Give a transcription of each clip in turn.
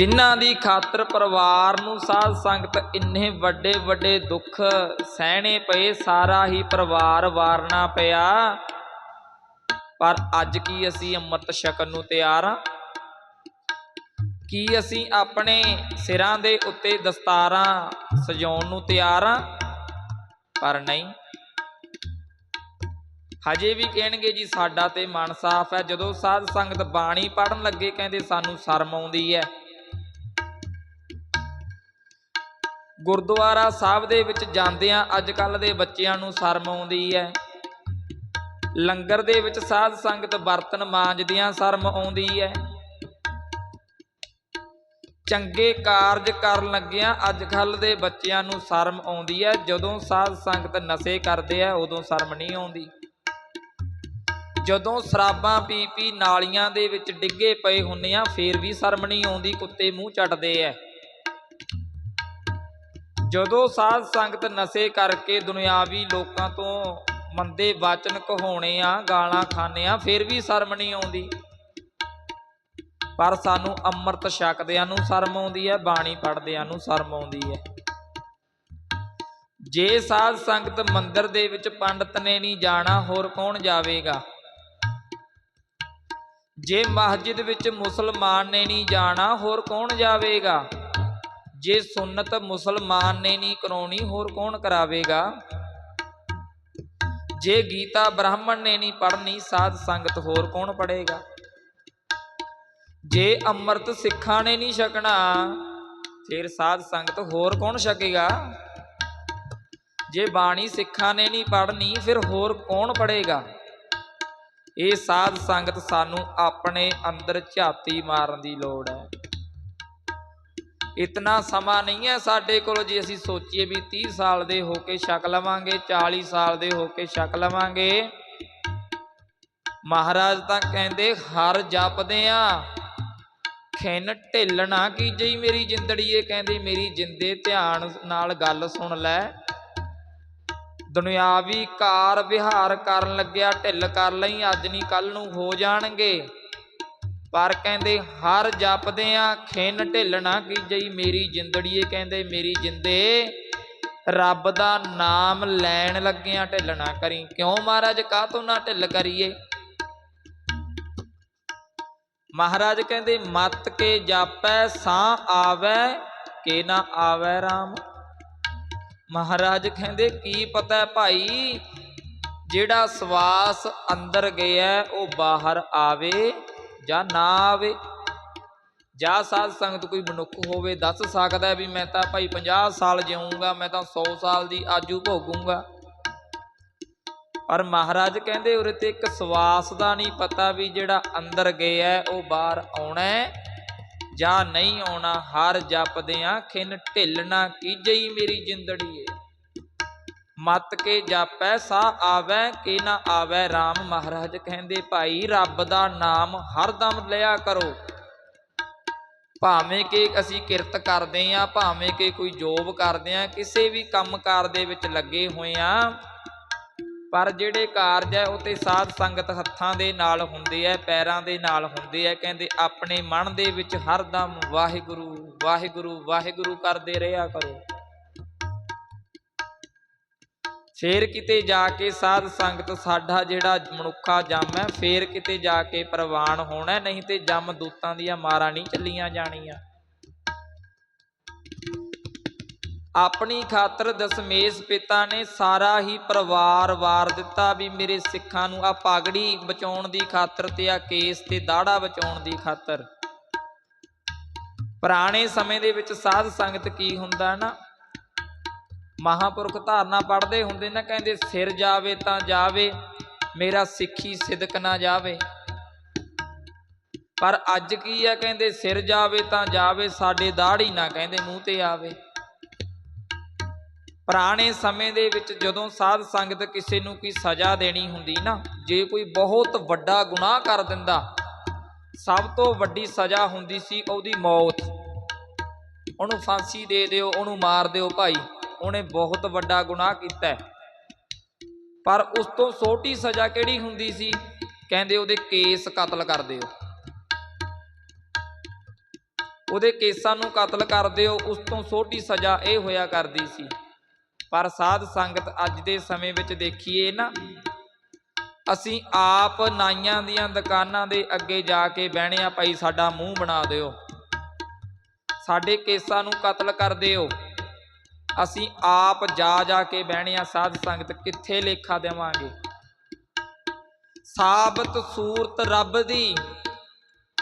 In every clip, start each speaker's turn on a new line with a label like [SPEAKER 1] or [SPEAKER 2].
[SPEAKER 1] ਜਿਨ੍ਹਾਂ ਦੀ ਖਾਤਰ ਪਰਿਵਾਰ ਨੂੰ ਸਾਧ ਸੰਗਤ ਇੰਨੇ ਵੱਡੇ ਵੱਡੇ ਦੁੱਖ ਸਹਿਣੇ ਪਏ, ਸਾਰਾ ਹੀ ਪਰਿਵਾਰ ਵਾਰਨਾ ਪਿਆ। ਪਰ ਅੱਜ ਕੀ ਅਸੀਂ ਅੰਮ੍ਰਿਤ ਛਕਣ ਨੂੰ ਤਿਆਰ ਹਾਂ? ਕੀ ਅਸੀਂ ਆਪਣੇ ਸਿਰਾਂ ਦੇ ਉੱਤੇ ਦਸਤਾਰਾਂ ਸਜਾਉਣ ਨੂੰ ਤਿਆਰ ਹਾਂ? ਪਰ ਨਹੀਂ। ਹਜੇ ਵੀ ਕਹਿਣਗੇ ਜੀ, ਸਾਡਾ ਤੇ ਮਨ ਸਾਫ਼ ਹੈ। ਜਦੋਂ ਸਾਧ ਸੰਗਤ ਬਾਣੀ ਪੜਨ ਲੱਗੇ, ਕਹਿੰਦੇ ਸਾਨੂੰ ਸ਼ਰਮ ਆਉਂਦੀ ਹੈ। ਗੁਰਦੁਆਰਾ ਸਾਹਿਬ ਦੇ ਵਿੱਚ ਜਾਂਦਿਆਂ ਅੱਜ ਕੱਲ ਦੇ ਬੱਚਿਆਂ ਨੂੰ ਸ਼ਰਮ ਆਉਂਦੀ ਹੈ। ਲੰਗਰ ਦੇ ਵਿੱਚ ਸਾਧ ਸੰਗਤ ਬਰਤਨ ਮਾਂਜਦਿਆਂ ਸ਼ਰਮ ਆਉਂਦੀ ਹੈ। ਚੰਗੇ ਕਾਰਜ ਕਰਨ ਲੱਗਿਆਂ ਅੱਜ ਕੱਲ ਦੇ ਬੱਚਿਆਂ ਨੂੰ ਸ਼ਰਮ ਆਉਂਦੀ ਹੈ। ਜਦੋਂ ਸਾਧ ਸੰਗਤ ਨਸ਼ੇ ਕਰਦੇ ਆ, ਉਦੋਂ ਸ਼ਰਮ ਨਹੀਂ ਆਉਂਦੀ। ਜਦੋਂ ਸ਼ਰਾਬਾਂ ਪੀ ਪੀ ਨਾਲੀਆਂ ਦੇ ਵਿੱਚ ਡਿੱਗੇ ਪਏ ਹੁੰਨੇ ਆ, ਫੇਰ ਵੀ ਸ਼ਰਮ ਨਹੀਂ ਆਉਂਦੀ, ਕੁੱਤੇ ਮੂੰਹ ਚੱਟਦੇ ਐ ਜਦੋਂ ਸਾਧ ਸੰਗਤ ਨਸ਼ੇ ਕਰਕੇ ਦੁਨਿਆਵੀ ਲੋਕਾਂ ਤੋਂ ਮੰਦੇ ਵਚਨ ਕਹਾਉਣੇ ਆ, ਗਾਲਾਂ ਖਾਣੇ ਆ, ਫਿਰ ਵੀ ਸ਼ਰਮ ਨਹੀਂ ਆਉਂਦੀ। ਪਰ ਸਾਨੂੰ ਅੰਮ੍ਰਿਤ ਛਕਦਿਆਂ ਨੂੰ ਸ਼ਰਮ ਆਉਂਦੀ ਹੈ, ਬਾਣੀ ਪੜ੍ਹਦਿਆਂ ਨੂੰ ਸ਼ਰਮ ਆਉਂਦੀ ਹੈ। ਜੇ ਸਾਧ ਸੰਗਤ ਮੰਦਰ ਦੇ ਵਿੱਚ ਪੰਡਤ ਨੇ ਨਹੀਂ ਜਾਣਾ, ਹੋਰ ਕੌਣ ਜਾਵੇਗਾ? ਜੇ ਮਸਜਿਦ ਵਿੱਚ ਮੁਸਲਮਾਨ ਨੇ ਨਹੀਂ ਜਾਣਾ, ਹੋਰ ਕੌਣ ਜਾਵੇਗਾ? ਜੇ ਸੁਨਤ ਮੁਸਲਮਾਨ ਨੇ ਨਹੀਂ ਕਰਾਉਣੀ, ਹੋਰ ਕੌਣ ਕਰਾਵੇਗਾ? ਜੇ ਗੀਤਾ ਬ੍ਰਾਹਮਣ ਨੇ ਨਹੀਂ ਪੜ੍ਹਨੀ, ਸਾਧ ਸੰਗਤ ਹੋਰ ਕੌਣ ਪੜ੍ਹੇਗਾ? ਜੇ ਅੰਮ੍ਰਿਤ ਸਿੱਖਾਂ ਨੇ ਨਹੀਂ ਛਕਣਾ, ਫਿਰ ਸਾਧ ਸੰਗਤ ਹੋਰ ਕੌਣ ਛਕੇਗਾ? ਜੇ ਬਾਣੀ ਸਿੱਖਾਂ ਨੇ ਨਹੀਂ ਪੜ੍ਹਨੀ, ਫਿਰ ਹੋਰ ਕੌਣ ਪੜ੍ਹੇਗਾ? ਇਹ ਸਾਧ ਸੰਗਤ ਸਾਨੂੰ ਆਪਣੇ ਅੰਦਰ ਝਾਤੀ ਮਾਰਨ ਦੀ ਲੋੜ ਹੈ। ਇਤਨਾ ਸਮਾਂ ਨਹੀਂ ਹੈ ਸਾਡੇ ਕੋਲ ਜੇ ਅਸੀਂ ਸੋਚੀਏ ਵੀ 30 ਸਾਲ ਦੇ ਹੋ ਕੇ ਛਕ ਲਵਾਂਗੇ 40 ਸਾਲ ਦੇ ਹੋ ਕੇ ਛਕ ਲਵਾਂਗੇ। ਮਹਾਰਾਜ ਤਾਂ ਕਹਿੰਦੇ, ਹਰ ਜਪਦੇ ਆ। ਖਿੰਨ ਢਿੱਲਣਾ ਕੀਜਈ ਮੇਰੀ ਜਿੰਦੜੀਏ? ਕਹਿੰਦੇ, ਮੇਰੀ ਜਿੰਦੇ ਧਿਆਨ ਨਾਲ ਗੱਲ ਸੁਣ ਲੈ। ਦੁਨਿਆਵੀ ਕਾਰ ਵਿਹਾਰ ਕਰਨ ਲੱਗਿਆ, ਢਿੱਲ ਕਰ ਲਈ, ਅੱਜ ਨਹੀਂ ਕੱਲ ਨੂੰ ਹੋ ਜਾਣਗੇ। ਪਰ ਕਹਿੰਦੇ, ਹਰ ਜਪਦੇ ਆ ਖਿੰਨ ਢਿੱਲਣਾ ਕੀਜਈ ਮੇਰੀ ਜਿੰਦੜੀਏ ਕਹਿੰਦੇ, ਮੇਰੀ ਜਿੰਦੇ, ਰੱਬ ਦਾ ਨਾਮ ਲੈਣ ਲੱਗਿਆ ਢਿੱਲ ਨਾ ਕਰੀ। ਕਿਉਂ ਮਹਾਰਾਜ ਕਾਹ ਕਾਹਤੋਂ ਨਾ ਢਿੱਲ ਕਰੀਏ? ਮਹਾਰਾਜ ਕਹਿੰਦੇ, ਮਤ ਕੇ ਜਾਪੈ, ਸਾਹ ਆਵੈ, ਕੇ ਨਾ ਆਵੈ RAM ਮਹਾਰਾਜ ਕਹਿੰਦੇ, ਕੀ ਪਤਾ ਭਾਈ, ਜਿਹੜਾ ਸਵਾਸ ਅੰਦਰ ਗਿਆ, ਉਹ ਬਾਹਰ ਆਵੇ ਜਾਂ ਨਾ ਆਵੇ। ਜਾਂ ਸਾਧ ਸੰਗਤ ਕੋਈ ਮਨੁੱਖ ਹੋਵੇ, ਦੱਸ ਸਕਦਾ ਵੀ ਮੈਂ ਤਾਂ ਭਾਈ 50 ਸਾਲ ਜਿਉਂਗਾ ਮੈਂ ਤਾਂ 100 ਸਾਲ ਦੀ ਆਜੂ ਭੋਗੂੰਗਾ। ਪਰ ਮਹਾਰਾਜ ਕਹਿੰਦੇ ਉਰੇ ਤੇ ਇੱਕ ਸਵਾਸ ਦਾ ਨਹੀਂ ਪਤਾ ਵੀ ਜਿਹੜਾ ਅੰਦਰ ਗਿਆ ਉਹ ਬਾਹਰ ਆਉਣਾ ਜਾਂ ਨਹੀਂ ਆਉਣਾ। ਹਰ ਜਪਦੇ ਆ ਖਿੰਨ ਢਿੱਲਣਾ ਕੀਜਈ ਮੇਰੀ ਜਿੰਦੜੀਏ। ਮਤ ਕੇ ਜਾਪੈ ਸਾ ਆਵੈ ਕਿ ਨਾ ਆਵੈ। RAM ਮਹਾਰਾਜ ਕਹਿੰਦੇ, ਭਾਈ, ਰੱਬ ਦਾ ਨਾਮ ਹਰਦਮ ਲਿਆ ਕਰੋ। ਭਾਵੇਂ ਕਿ ਅਸੀਂ ਕਿਰਤ ਕਰਦੇ ਆ, ਭਾਵੇਂ ਕਿ ਕੋਈ ਜੋਬ ਕਰਦੇ ਆ, ਕਿਸੇ ਵੀ ਕੰਮਕਾਰ ਦੇ ਵਿੱਚ ਲੱਗੇ ਹੋਏ ਆ, ਪਰ ਜਿਹੜੇ ਕਾਰਜ ਹੈ, ਉਹ ਤੇ ਸਾਧ ਸੰਗਤ ਹੱਥਾਂ ਦੇ ਨਾਲ ਹੁੰਦੇ ਐ ਪੈਰਾਂ ਦੇ ਨਾਲ ਹੁੰਦੇ ਐ ਕਹਿੰਦੇ, ਆਪਣੇ ਮਨ ਦੇ ਵਿੱਚ ਹਰਦਮ ਵਾਹਿਗੁਰੂ ਵਾਹਿਗੁਰੂ ਵਾਹਿਗੁਰੂ ਕਰਦੇ ਰਿਹਾ ਕਰੋ। ਫੇਰ ਕਿਤੇ ਜਾ ਕੇ ਸਾਧ ਸੰਗਤ ਸਾਡਾ ਜਿਹੜਾ ਮਨੁੱਖਾ ਜੰਮ ਹੈ, ਫੇਰ ਕਿਤੇ ਜਾ ਕੇ ਪ੍ਰਵਾਨ ਹੋਣਾ ਨਹੀਂ ਤੇ ਜੰਮ ਦੂਤਾਂ ਦੀਆਂ ਮਾਰਾਂ ਨਹੀਂ ਚੱਲੀਆਂ ਜਾਣੀਆਂ। ਆਪਣੀ ਖਾਤਰ ਦਸਮੇਸ਼ ਪਿਤਾ ਨੇ ਸਾਰਾ ਹੀ ਪਰਿਵਾਰ ਵਾਰ ਦਿੱਤਾ ਵੀ ਮੇਰੇ ਸਿੱਖਾਂ ਨੂੰ ਆ ਪਾਗੜੀ ਬਚਾਉਣ ਦੀ ਖਾਤਰ ਤੇ ਆ ਕੇਸ ਤੇ ਦਾੜਾ ਬਚਾਉਣ ਦੀ ਖਾਤਰ। ਪੁਰਾਣੇ ਸਮੇਂ ਦੇ ਵਿੱਚ ਸਾਧ ਸੰਗਤ ਕੀ ਹੁੰਦਾ ਨਾ ਮਹਾਪੁਰਖ ਧਾਰਨਾ ਪੜਦੇ ਹੁੰਦੇ ਨਾ ਕਹਿੰਦੇ, ਸਿਰ ਜਾਵੇ ਤਾਂ ਜਾਵੇ, ਮੇਰਾ ਸਿੱਖੀ ਸਿਦਕ ਨਾ ਜਾਵੇ। ਪਰ ਅੱਜ ਕੀ ਆ ਕਹਿੰਦੇ, ਸਿਰ ਜਾਵੇ ਤਾਂ ਜਾਵੇ, ਸਾਡੇ ਦਾੜੀ ਨਾ ਕਹਿੰਦੇ, ਮੂੰਹ ਤੇ ਆਵੇ। ਪੁਰਾਣੇ ਸਮੇਂ ਦੇ ਵਿੱਚ ਜਦੋਂ ਸਾਧ ਸੰਗਤ ਕਿਸੇ ਨੂੰ ਕੋਈ ਸਜ਼ਾ ਦੇਣੀ ਹੁੰਦੀ ਨਾ, ਜੇ ਕੋਈ ਬਹੁਤ ਵੱਡਾ ਗੁਨਾਹ ਕਰ ਦਿੰਦਾ, ਸਭ ਤੋਂ ਵੱਡੀ ਸਜ਼ਾ ਹੁੰਦੀ ਸੀ ਉਹਦੀ ਮੌਤ। ਉਹਨੂੰ ਫਾਂਸੀ ਦੇ ਦਿਓ, ਉਹਨੂੰ ਮਾਰ ਦਿਓ ਭਾਈ। ਉਹਨੇ ਬਹੁਤ ਵੱਡਾ ਗੁਨਾਹ ਕੀਤਾ ਪਰ ਉਸ ਤੋਂ ਛੋਟੀ ਸਜ਼ਾ ਕਿਹੜੀ ਹੁੰਦੀ ਸੀ? ਕਹਿੰਦੇ ਉਹਦੇ ਕੇਸ ਕਤਲ ਕਰ ਦਿਓ। ਉਹਦੇ ਕੇਸਾਂ ਨੂੰ ਕਤਲ ਕਰ ਦਿਓ, ਉਸ ਤੋਂ ਛੋਟੀ ਸਜ਼ਾ ਇਹ ਹੋਇਆ ਕਰਦੀ ਸੀ। ਪਰ ਸਾਧ ਸੰਗਤ ਅੱਜ ਦੇ ਸਮੇਂ ਵਿੱਚ ਦੇਖੀਏ ਨਾ, ਅਸੀਂ ਆਪ ਨਾਈਆਂ ਦੀਆਂ ਦੁਕਾਨਾਂ ਦੇ ਅੱਗੇ ਜਾ ਕੇ ਬਹਿਣੇ ਆ ਭਾਈ ਸਾਡਾ ਮੂੰਹ ਬਣਾ ਦਿਓ। ਸਾਡੇ ਕੇਸਾਂ ਨੂੰ ਕਤਲ ਕਰ ਦਿਓ। ਅਸੀਂ ਆਪ ਜਾ ਜਾ ਕੇ ਬਹਿਣੇ ਆ ਸਾਧ ਸੰਗਤ ਕਿੱਥੇ ਲੇਖਾ ਦੇਵਾਂਗੇ? ਸਾਬਤ ਸੂਰਤ ਰੱਬ ਦੀ,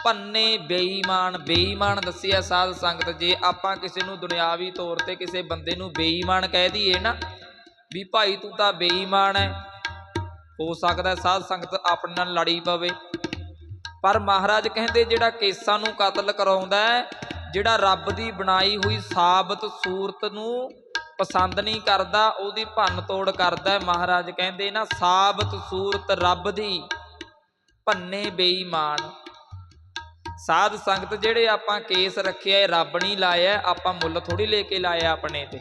[SPEAKER 1] ਪੰਨੇ ਬੇਈਮਾਨ ਬੇਈਮਾਨ ਦੱਸਿਆ ਸਾਧ ਸੰਗਤ, ਜੇ ਆਪਾਂ ਕਿਸੇ ਨੂੰ ਦੁਨਿਆਵੀ ਤੌਰ ਤੇ ਕਿਸੇ ਬੰਦੇ ਨੂੰ ਬੇਈਮਾਨ ਕਹਿ ਦਈਏ ਨਾ, ਵੀ ਭਾਈ ਤੂੰ ਤਾਂ ਬੇਈਮਾਨ ਹੈ ਹੋ ਸਕਦਾ ਸਾਧ ਸੰਗਤ ਆਪਣੇ ਨਾਲ ਲੜੀ ਪਵੇ। ਪਰ ਮਹਾਰਾਜ ਕਹਿੰਦੇ ਜਿਹੜਾ ਕੇਸਾਂ ਨੂੰ ਕਤਲ ਕਰਾਉਂਦਾ ਹੈ ਜਿਹੜਾ ਰੱਬ ਦੀ ਬਣਾਈ ਹੋਈ ਸਾਬਤ ਸੂਰਤ ਨੂੰ ਪਸੰਦ ਨਹੀਂ ਕਰਦਾ, ਉਹਦੀ ਭੰਨ ਤੋੜ ਕਰਦਾ ਹੈ। ਮਹਾਰਾਜ ਕਹਿੰਦੇ ਨਾ ਸਾਬਤ ਸੂਰਤ ਰੱਬ ਦੀ, ਭੰਨੇ ਬੇਈਮਾਨ। ਸਾਧ ਸੰਗਤ ਜਿਹੜੇ ਆਪਾਂ ਕੇਸ ਰੱਖਿਆ, ਇਹ ਰੱਬ ਨਹੀਂ ਲਾਇਆ, ਆਪਾਂ ਮੁੱਲ ਥੋੜੀ ਲੈ ਕੇ ਲਾਇਆ ਆਪਣੇ ਤੇ।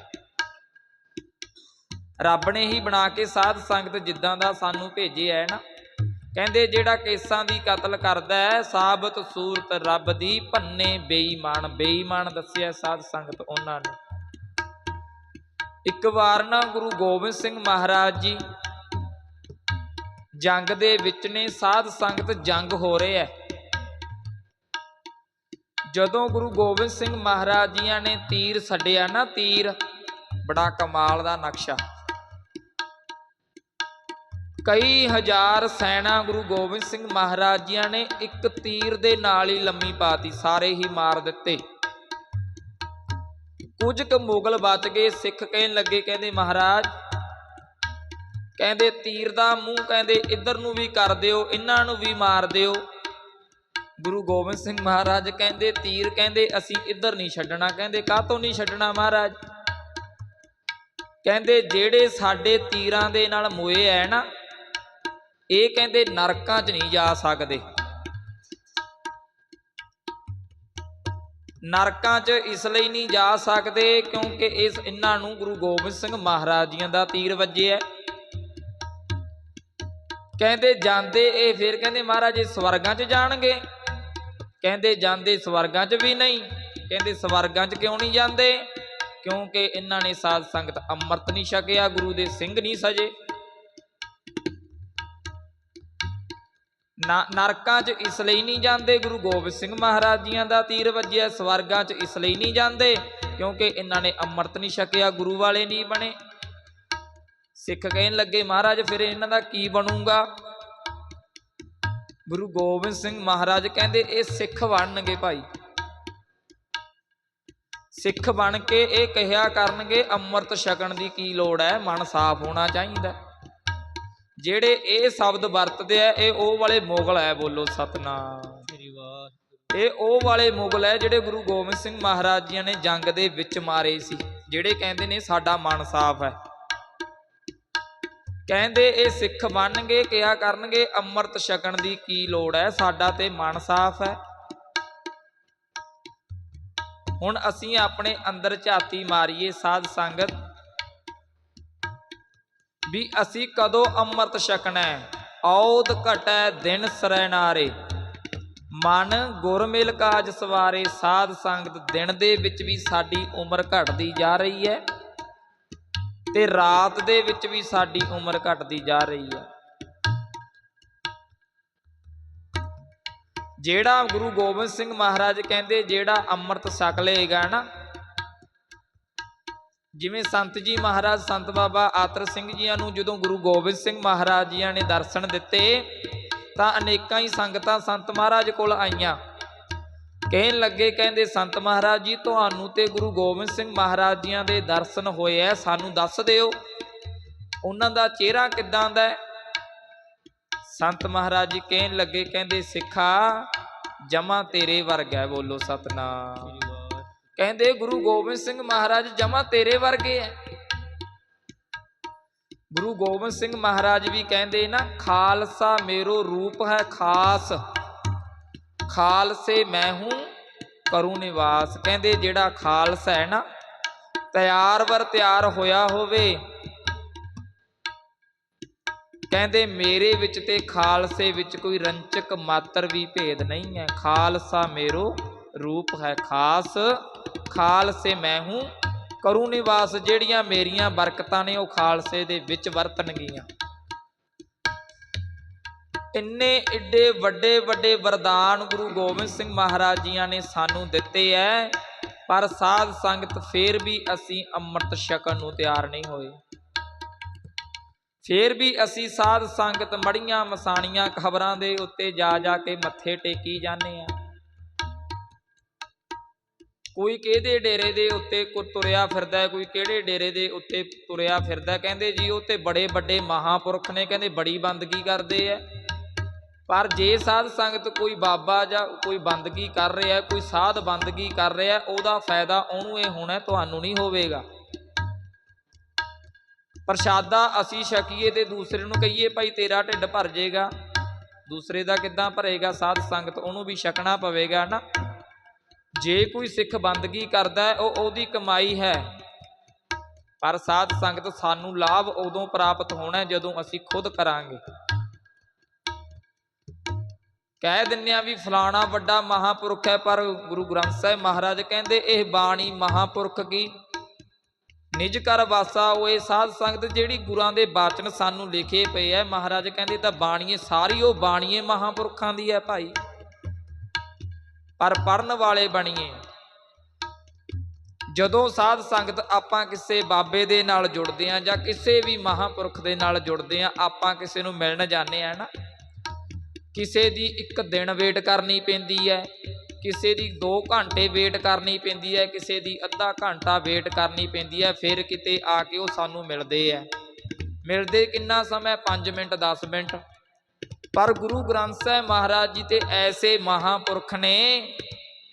[SPEAKER 1] ਰੱਬ ਨੇ ਹੀ ਬਣਾ ਕੇ ਸਾਧ ਸੰਗਤ ਜਿੱਦਾਂ ਦਾ ਸਾਨੂੰ ਭੇਜਿਆ ਹੈ ਨਾ ਕਹਿੰਦੇ ਜਿਹੜਾ ਕੇਸਾਂ ਦੀ ਕਤਲ ਕਰਦਾ ਹੈ, ਸਾਬਤ ਸੂਰਤ ਰੱਬ ਦੀ, ਭੰਨੇ ਬੇਈਮਾਨ ਬੇਈਮਾਨ ਦੱਸਿਆ ਸਾਧ ਸੰਗਤ ਉਹਨਾਂ ਨੂੰ। ਇੱਕ ਵਾਰ ਨਾ ਗੁਰੂ ਗੋਬਿੰਦ ਸਿੰਘ ਮਹਾਰਾਜ ਜੀ ਜੰਗ ਦੇ ਵਿੱਚ ਨੇ, ਸਾਧ ਸੰਗਤ ਜੰਗ ਹੋ ਰਿਹਾ ਹੈ। ਜਦੋਂ ਗੁਰੂ ਗੋਬਿੰਦ ਸਿੰਘ ਮਹਾਰਾਜ ਜੀਆਂ ਨੇ ਤੀਰ ਛੱਡਿਆ ਨਾ, ਤੀਰ ਬੜਾ ਕਮਾਲ ਦਾ ਨਕਸ਼ਾ। ਕਈ ਹਜ਼ਾਰ ਸੈਨਾ ਗੁਰੂ ਗੋਬਿੰਦ ਸਿੰਘ ਮਹਾਰਾਜ ਜੀਆਂ ਨੇ ਇੱਕ ਤੀਰ ਦੇ ਨਾਲ ਹੀ ਲੰਮੀ ਪਾਤੀ, ਸਾਰੇ ਹੀ ਮਾਰ ਦਿੱਤੇ। ਕੁਝ ਕੁ ਮੁਗਲ ਬਚ ਗਏ, ਸਿੱਖ ਕਹਿਣ ਲੱਗੇ, ਕਹਿੰਦੇ ਮਹਾਰਾਜ, ਕਹਿੰਦੇ ਤੀਰ ਦਾ ਮੂੰਹ ਕਹਿੰਦੇ ਇੱਧਰ ਨੂੰ ਵੀ ਕਰ ਦਿਓ, ਇਹਨਾਂ ਨੂੰ ਵੀ ਮਾਰ ਦਿਓ। ਗੁਰੂ ਗੋਬਿੰਦ ਸਿੰਘ ਮਹਾਰਾਜ ਕਹਿੰਦੇ, ਤੀਰ ਕਹਿੰਦੇ, ਅਸੀਂ ਇੱਧਰ ਨਹੀਂ ਛੱਡਣਾ, ਕਹਿੰਦੇ, ਕਾਹਤੋਂ ਨਹੀਂ ਛੱਡਣਾ ਮਹਾਰਾਜ? ਕਹਿੰਦੇ, ਜਿਹੜੇ ਸਾਡੇ ਤੀਰਾਂ ਦੇ ਨਾਲ ਮੋਏ ਐ ਨਾ ਇਹ ਕਹਿੰਦੇ ਨਰਕਾਂ 'ਚ ਨਹੀਂ ਜਾ ਸਕਦੇ। ਨਰਕਾਂ 'ਚ ਇਸ ਲਈ ਨਹੀਂ ਜਾ ਸਕਦੇ ਕਿਉਂਕਿ ਇਸ ਇਹਨਾਂ ਨੂੰ ਗੁਰੂ ਗੋਬਿੰਦ ਸਿੰਘ ਮਹਾਰਾਜ ਜੀਆਂ ਦਾ ਤੀਰ ਵੱਜਿਆ ਕਹਿੰਦੇ ਜਾਂਦੇ ਇਹ ਫਿਰ ਕਹਿੰਦੇ ਮਹਾਰਾਜ ਇਹ ਸਵਰਗਾਂ 'ਚ ਜਾਣਗੇ। ਕਹਿੰਦੇ ਜਾਂਦੇ ਸਵਰਗਾਂ 'ਚ ਵੀ ਨਹੀਂ, ਕਹਿੰਦੇ ਸਵਰਗਾਂ 'ਚ ਕਿਉਂ ਨਹੀਂ ਜਾਂਦੇ? ਕਿਉਂਕਿ ਇਹਨਾਂ ਨੇ ਸਾਧ ਸੰਗਤ ਅੰਮ੍ਰਿਤ ਨਹੀਂ ਛਕਿਆ, ਗੁਰੂ ਦੇ ਸਿੰਘ ਨਹੀਂ ਸਜੇ। ਨਰਕਾਂ 'ਚ ਇਸ ਲਈ ਨਹੀਂ ਜਾਂਦੇ, ਗੁਰੂ ਗੋਬਿੰਦ ਸਿੰਘ ਮਹਾਰਾਜ ਜੀਆਂ ਦਾ ਤੀਰ ਵੱਜਿਆ, ਸਵਰਗਾਂ 'ਚ ਇਸ ਲਈ ਨਹੀਂ ਜਾਂਦੇ, ਕਿਉਂਕਿ ਇਹਨਾਂ ਨੇ ਅੰਮ੍ਰਿਤ ਨਹੀਂ ਛਕਿਆ, ਗੁਰੂ ਵਾਲੇ ਨਹੀਂ ਬਣੇ। ਸਿੱਖ ਕਹਿਣ ਲੱਗੇ, ਮਹਾਰਾਜ, ਫਿਰ ਇਹਨਾਂ ਦਾ ਕੀ ਬਣੂਗਾ? ਗੁਰੂ ਗੋਬਿੰਦ ਸਿੰਘ ਮਹਾਰਾਜ ਕਹਿੰਦੇ, ਇਹ ਸਿੱਖ ਬਣਨਗੇ ਭਾਈ। ਸਿੱਖ ਬਣ ਕੇ ਇਹ ਕਹਿਆ ਕਰਨਗੇ, ਅੰਮ੍ਰਿਤ ਛਕਣ ਦੀ ਕੀ ਲੋੜ ਹੈ? ਮਨ ਸਾਫ਼ ਹੋਣਾ ਚਾਹੀਦਾ। ਜਿਹੜੇ ਇਹ ਸ਼ਬਦ ਵਰਤਦੇ ਆ ਇਹ ਉਹ ਵਾਲੇ ਮੁਗਲ ਹੈ ਬੋਲੋ ਸਤਨਾਮ।
[SPEAKER 2] ਸ੍ਰੀ ਵਾਹਿਗੁਰੂ।
[SPEAKER 1] ਇਹ ਉਹ ਵਾਲੇ ਮੁਗਲ ਹੈ ਜਿਹੜੇ ਗੁਰੂ ਗੋਬਿੰਦ ਸਿੰਘ ਮਹਾਰਾਜ ਜੀ ਨੇ ਜੰਗ ਦੇ ਵਿੱਚ ਮਾਰੇ ਸੀ ਜਿਹੜੇ ਕਹਿੰਦੇ ਨੇ ਸਾਡਾ ਮਨ ਸਾਫ਼ ਹੈ। ਕਹਿੰਦੇ ਇਹ ਸਿੱਖ ਬਣਨਗੇ ਕਿਹਾ ਕਰਨਗੇ? ਅੰਮ੍ਰਿਤ ਛਕਣ ਦੀ ਕੀ ਲੋੜ ਹੈ? ਸਾਡਾ ਤੇ ਮਨ ਸਾਫ਼ ਹੈ। ਹੁਣ ਅਸੀਂ ਆਪਣੇ ਅੰਦਰ ਝਾਤੀ ਮਾਰੀਏ ਸਾਧ ਸੰਗਤ ਵੀ ਅਸੀਂ ਕਦੋਂ ਅੰਮ੍ਰਿਤ ਛਕਣਾ ਹੈ? ਔਦ ਘਟੈ ਦਿਨ ਸਰੈ ਮਨ ਗੁਰ ਮਿਲ ਕਾਜ ਸਵਾਰੇ, ਸਾਧ ਸੰਗਤ ਦਿਨ ਦੇ ਵਿੱਚ ਵੀ ਸਾਡੀ ਉਮਰ ਘਟਦੀ ਜਾ ਰਹੀ ਹੈ ਤੇ ਰਾਤ ਦੇ ਵਿੱਚ ਵੀ ਸਾਡੀ ਉਮਰ ਘਟਦੀ ਜਾ ਰਹੀ ਹੈ। ਜਿਹੜਾ ਗੁਰੂ ਗੋਬਿੰਦ ਸਿੰਘ ਮਹਾਰਾਜ ਕਹਿੰਦੇ, ਜਿਹੜਾ ਅੰਮ੍ਰਿਤ ਛਕ ਲਏਗਾ ਨਾ ਜਿਵੇਂ ਸੰਤ ਜੀ ਮਹਾਰਾਜ, ਸੰਤ ਬਾਬਾ ਆਤਰ ਸਿੰਘ ਜੀਆਂ ਨੂੰ ਜਦੋਂ ਗੁਰੂ ਗੋਬਿੰਦ ਸਿੰਘ ਮਹਾਰਾਜ ਜੀਆਂ ਨੇ ਦਰਸ਼ਨ ਦਿੱਤੇ, ਤਾਂ ਅਨੇਕਾਂ ਹੀ ਸੰਗਤਾਂ ਸੰਤ ਮਹਾਰਾਜ ਕੋਲ ਆਈਆਂ। ਕਹਿਣ ਲੱਗੇ, ਕਹਿੰਦੇ, ਸੰਤ ਮਹਾਰਾਜ ਜੀ, ਤੁਹਾਨੂੰ ਤੇ ਗੁਰੂ ਗੋਬਿੰਦ ਸਿੰਘ ਮਹਾਰਾਜ ਜੀਆਂ ਦੇ ਦਰਸ਼ਨ ਹੋਏ ਐ, ਸਾਨੂੰ ਦੱਸ ਦਿਓ। ਉਹਨਾਂ ਦਾ ਚਿਹਰਾ ਕਿਦਾਂ ਦਾ ਸੰਤ ਮਹਾਰਾਜ ਜੀ ਕਹਿਣ ਲੱਗੇ, ਕਹਿੰਦੇ, ਸਿੱਖਾ, ਜਮਾ ਤੇਰੇ ਵਰਗਾ ਹੈ ਬੋਲੋ ਸਤਨਾਮ। ਕਹਿੰਦੇ ਗੁਰੂ ਗੋਬਿੰਦ ਸਿੰਘ ਮਹਾਰਾਜ ਜਮਾ ਤੇਰੇ ਵਰਗੇ ਐ। ਗੁਰੂ ਗੋਬਿੰਦ ਸਿੰਘ ਮਹਾਰਾਜ ਵੀ ਕਹਿੰਦੇ ਨਾ, ਖਾਲਸਾ ਮੇਰੋ ਰੂਪ ਹੈ ਖਾਸ। ਖਾਲਸੇ ਮੈਂ ਹੂੰ, ਕਰੂ ਨਿਵਾਸ। ਕਹਿੰਦੇ ਜਿਹੜਾ ਖਾਲਸਾ ਹੈ ਨਾ, ਤਿਆਰ ਵਰ ਤਿਆਰ ਹੋਇਆ ਹੋਵੇ। ਕਹਿੰਦੇ ਮੇਰੇ ਵਿੱਚ ਤੇ ਖਾਲਸੇ ਵਿੱਚ ਕੋਈ ਰੰਚਕ ਮਾਤਰ ਵੀ ਭੇਦ ਨਹੀਂ ਹੈ ਖਾਲਸਾ ਮੇਰੋ ਰੂਪ ਹੈ ਖਾਸ। ਖਾਲਸੇ ਮੈਂ ਹੂੰ। ਕਰੂ ਨਿਵਾਸ ਜਿਹੜੀਆਂ ਮੇਰੀਆਂ ਬਰਕਤਾਂ ਨੇ, ਉਹ ਖਾਲਸੇ ਦੇ ਵਿੱਚ ਵਰਤਣਗੀਆਂ। ਇੰਨੇ ਏਡੇ ਵੱਡੇ ਵੱਡੇ ਵਰਦਾਨ ਗੁਰੂ ਗੋਬਿੰਦ ਸਿੰਘ ਮਹਾਰਾਜ ਜੀਆਂ ਨੇ ਸਾਨੂੰ ਦਿੱਤੇ ਐ, ਪਰ ਸਾਧ ਸੰਗਤ ਫੇਰ ਵੀ ਅਸੀਂ ਅੰਮ੍ਰਿਤ ਛਕਣ ਨੂੰ ਤਿਆਰ ਨਹੀਂ ਹੋਏ। ਫੇਰ ਵੀ ਅਸੀਂ ਸਾਧ ਸੰਗਤ ਮੜੀਆਂ ਮਸਾਣੀਆਂ ਖਬਰਾਂ ਦੇ ਉੱਤੇ ਜਾ ਜਾ ਕੇ ਮੱਥੇ ਟੇਕੀ ਜਾਂਦੇ ਆ। ਕੋਈ ਕਿਹਦੇ ਡੇਰੇ ਦੇ ਉੱਤੇ ਕੋ ਤੁਰਿਆ ਫਿਰਦਾ ਹੈ, ਕੋਈ ਕਿਹੜੇ ਡੇਰੇ ਦੇ ਉੱਤੇ ਤੁਰਿਆ ਫਿਰਦਾ ਕਹਿੰਦੇ ਜੀ ਉਹ ਤੇ ਬੜੇ ਵੱਡੇ ਮਹਾਪੁਰਖ ਨੇ ਕਹਿੰਦੇ ਬੜੀ ਬੰਦਗੀ ਕਰਦੇ ਐ ਪਰ ਜੇ ਸਾਧ ਸੰਗਤ ਕੋਈ ਬਾਬਾ ਜਾਂ ਕੋਈ ਬੰਦਗੀ ਕਰ ਰਿਹਾ ਕੋਈ ਸਾਧ ਬੰਦਗੀ ਕਰ ਰਿਹਾ ਉਹਦਾ ਫਾਇਦਾ ਉਹਨੂੰ ਇਹ ਹੋਣਾ ਤੁਹਾਨੂੰ ਨਹੀਂ ਹੋਵੇਗਾ। ਪ੍ਰਸ਼ਾਦਾ ਅਸੀਂ ਛਕੀਏ ਤੇ ਦੂਸਰੇ ਨੂੰ ਕਹੀਏ ਭਾਈ ਤੇਰਾ ਢਿੱਡ ਭਰ ਜਾਏਗਾ ਦੂਸਰੇ ਦਾ ਕਿੱਦਾਂ ਭਰੇਗਾ? ਸਾਧ ਸੰਗਤ ਉਹਨੂੰ ਵੀ ਛਕਣਾ ਪਵੇਗਾ ਨਾ ਜੇ ਕੋਈ ਸਿੱਖ ਬੰਦਗੀ ਕਰਦਾ ਉਹ ਉਹਦੀ ਕਮਾਈ ਹੈ। ਪਰ ਸਾਧ ਸੰਗਤ ਸਾਨੂੰ ਲਾਭ ਉਦੋਂ ਪ੍ਰਾਪਤ ਹੋਣਾ ਜਦੋਂ ਅਸੀਂ ਖੁਦ ਕਰਾਂਗੇ। ਕਹਿ ਦਿੰਨੇ ਆ ਵੀ ਫਲਾਣਾ ਵੱਡਾ ਮਹਾਪੁਰਖ ਹੈ, ਪਰ ਗੁਰੂ ਗ੍ਰੰਥ ਸਾਹਿਬ ਮਹਾਰਾਜ ਕਹਿੰਦੇ, ਇਹ ਬਾਣੀ ਮਹਾਪੁਰਖ ਕੀ? ਨਿਜ ਕਰ ਵਾਸਾ ਓਏ ਸਾਧ ਸੰਗਤ ਜਿਹੜੀ ਗੁਰਾਂ ਦੇ ਬਾਚਨ ਸਾਨੂੰ ਲਿਖੇ ਪਏ ਐ ਮਹਾਰਾਜ ਕਹਿੰਦੇ ਤਾਂ ਬਾਣੀਏ, ਸਾਰੀ ਉਹ ਬਾਣੀਏ ਮਹਾਪੁਰਖਾਂ ਦੀ ਐ ਭਾਈ। ਪਰ ਪੜਨ ਵਾਲੇ ਬਣੀਏ। ਜਦੋਂ ਸਾਧ ਸੰਗਤ ਆਪਾਂ ਕਿਸੇ ਬਾਬੇ ਦੇ ਨਾਲ ਜੁੜਦੇ ਆ ਜਾਂ ਕਿਸੇ ਵੀ ਮਹਾਪੁਰਖ ਦੇ ਨਾਲ ਜੁੜਦੇ ਆ, ਆਪਾਂ ਕਿਸੇ ਨੂੰ ਮਿਲਣ ਜਾਂਦੇ ਆ ਨਾ। ਕਿਸੇ ਦੀ ਇੱਕ ਦਿਨ ਵੇਟ ਕਰਨੀ ਪੈਂਦੀ ਹੈ ਕਿਸੇ ਦੀ 2 ਘੰਟੇ ਵੇਟ ਕਰਨੀ ਪੈਂਦੀ ਹੈ ਕਿਸੇ ਦੀ ਅੱਧਾ ਘੰਟਾ ਵੇਟ ਕਰਨੀ ਪੈਂਦੀ ਹੈ ਫਿਰ ਕਿਤੇ ਆ ਕੇ ਉਹ ਸਾਨੂੰ ਮਿਲਦੇ ਆ ਮਿਲਦੇ ਕਿੰਨਾ ਸਮਾਂ? 5 ਮਿੰਟ 10 ਮਿੰਟ। ਪਰ ਗੁਰੂ ਗ੍ਰੰਥ ਸਾਹਿਬ ਮਹਾਰਾਜ ਜੀ ਤੇ ਐਸੇ ਮਹਾਪੁਰਖ ਨੇ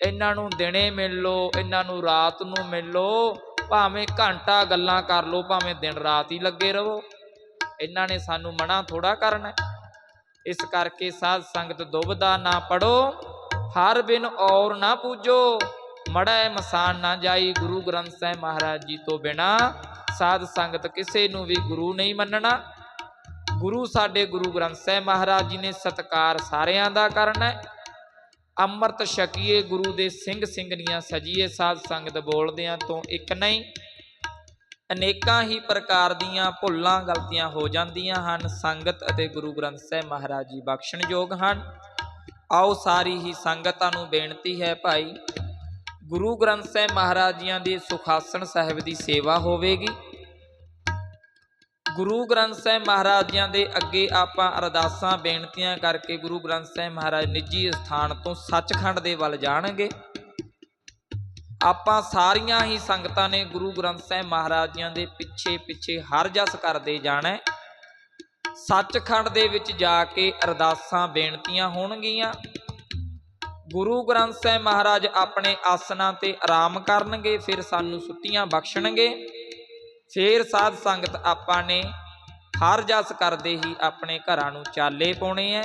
[SPEAKER 1] ਇਹਨਾਂ ਨੂੰ ਦਿਨੇ ਮਿਲ ਲੋ ਇਹਨਾਂ ਨੂੰ ਰਾਤ ਨੂੰ ਮਿਲ ਲੋ ਭਾਵੇਂ ਘੰਟਾ ਗੱਲਾਂ ਕਰ ਲੋ ਭਾਵੇਂ ਦਿਨ ਰਾਤ ਹੀ ਲੱਗੇ ਰਹੋ। ਇਹਨਾਂ ਨੇ ਸਾਨੂੰ ਮਨਾ ਥੋੜਾ ਕਰਨਾ ਇਸ ਕਰਕੇ ਸਾਧ ਸੰਗਤ ਦੁਬਦਾ ਨਾ ਪੜੋ, ਹਰ ਬਿਨ ਔਰ ਨਾ ਪੂਜੋ, ਮੜੈ ਮਸਾਨ ਨਾ ਜਾਈ ਗੁਰੂ ਗ੍ਰੰਥ ਸਾਹਿਬ ਮਹਾਰਾਜ ਜੀ ਤੋਂ ਬਿਨਾ। ਸਾਧ ਸੰਗਤ ਕਿਸੇ ਨੂੰ ਵੀ ਗੁਰੂ ਨਹੀਂ ਮੰਨਣਾ। ਗੁਰੂ ਸਾਡੇ ਗੁਰੂ ਗ੍ਰੰਥ ਸਾਹਿਬ ਮਹਾਰਾਜ ਜੀ ਨੇ ਸਤਕਾਰ ਸਾਰਿਆਂ ਦਾ ਕਰਨਾ ਹੈ। ਅੰਮ੍ਰਿਤ ਛਕੀਏ, ਗੁਰੂ ਦੇ ਸਿੰਘ ਸਿੰਘਣੀਆਂ ਸਜੀਏ, ਸਾਧ ਸੰਗਤ ਬੋਲਦਿਆਂ ਤੋਂ ਇੱਕ ਨਹੀਂ। ਅਨੇਕਾਂ ਹੀ ਪ੍ਰਕਾਰ ਦੀਆਂ ਭੁੱਲਾਂ, ਗਲਤੀਆਂ ਹੋ ਜਾਂਦੀਆਂ ਹਨ। ਸੰਗਤ ਅਤੇ ਗੁਰੂ ਗ੍ਰੰਥ ਸਾਹਿਬ ਮਹਾਰਾਜ ਜੀ ਬਖਸ਼ਣਯੋਗ ਹਨ। ਆਓ ਸਾਰੀ ਹੀ ਸੰਗਤਾਂ ਨੂੰ ਬੇਨਤੀ ਹੈ ਭਾਈ, ਗੁਰੂ ਗ੍ਰੰਥ ਸਾਹਿਬ ਮਹਾਰਾਜ ਜੀਆਂ ਦੀ ਸੁਖਾਸਨ ਸਾਹਿਬ ਦੀ ਸੇਵਾ ਹੋਵੇਗੀ। ਗੁਰੂ ਗ੍ਰੰਥ ਸਾਹਿਬ ਮਹਾਰਾਜ ਜੀਆਂ ਦੇ ਅੱਗੇ ਆਪਾਂ ਅਰਦਾਸਾਂ, ਬੇਨਤੀਆਂ ਕਰਕੇ ਗੁਰੂ ਗ੍ਰੰਥ ਸਾਹਿਬ ਮਹਾਰਾਜ ਨਿੱਜੀ ਸਥਾਨ ਤੋਂ ਸੱਚਖੰਡ ਦੇ ਵੱਲ ਜਾਣਗੇ। ਆਪਾਂ ਸਾਰੀਆਂ ਹੀ ਸੰਗਤਾਂ ਨੇ ਗੁਰੂ ਗ੍ਰੰਥ ਸਾਹਿਬ ਮਹਾਰਾਜ ਜੀਆਂ ਦੇ ਪਿੱਛੇ ਪਿੱਛੇ ਹਰ ਜਸ ਕਰਦੇ ਜਾਣਾ ਸੱਚਖੰਡ ਦੇ ਵਿੱਚ ਜਾ ਕੇ ਅਰਦਾਸਾਂ, ਬੇਨਤੀਆਂ ਹੋਣਗੀਆਂ। ਗੁਰੂ ਗ੍ਰੰਥ ਸਾਹਿਬ ਮਹਾਰਾਜ ਆਪਣੇ ਆਸਨਾਂ ਤੇ ਆਰਾਮ ਕਰਨਗੇ, ਫਿਰ ਸਾਨੂੰ ਸੁੱਤੀਆਂ ਬਖਸ਼ਣਗੇ। ਫੇਰ ਸਾਧ ਸੰਗਤ ਆਪਾਂ ਨੇ ਹਰ ਜਸ ਕਰਦੇ ਹੀ ਆਪਣੇ ਘਰਾਂ ਨੂੰ ਚਾਲੇ ਪਾਉਣੇ ਐ।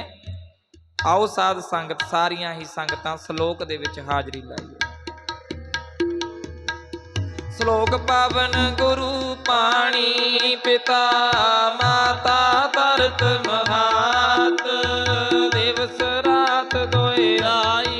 [SPEAKER 1] ਆਓ ਸਾਧ ਸੰਗਤ ਸਾਰੀਆਂ ਹੀ ਸੰਗਤਾਂ ਸ਼ਲੋਕ ਦੇ ਵਿੱਚ ਹਾਜ਼ਰੀ ਲਾਈਏ। ਸ਼ਲੋਕ ਪਾਵਨ ਗੁਰੂ ਪਾਣੀ ਪਿਤਾ ਮਾਤਾ ਤਰਤ ਮਹਾਤ, ਦਿਵਸ ਰਾਤ ਦੋਏ
[SPEAKER 2] ਲਾਈ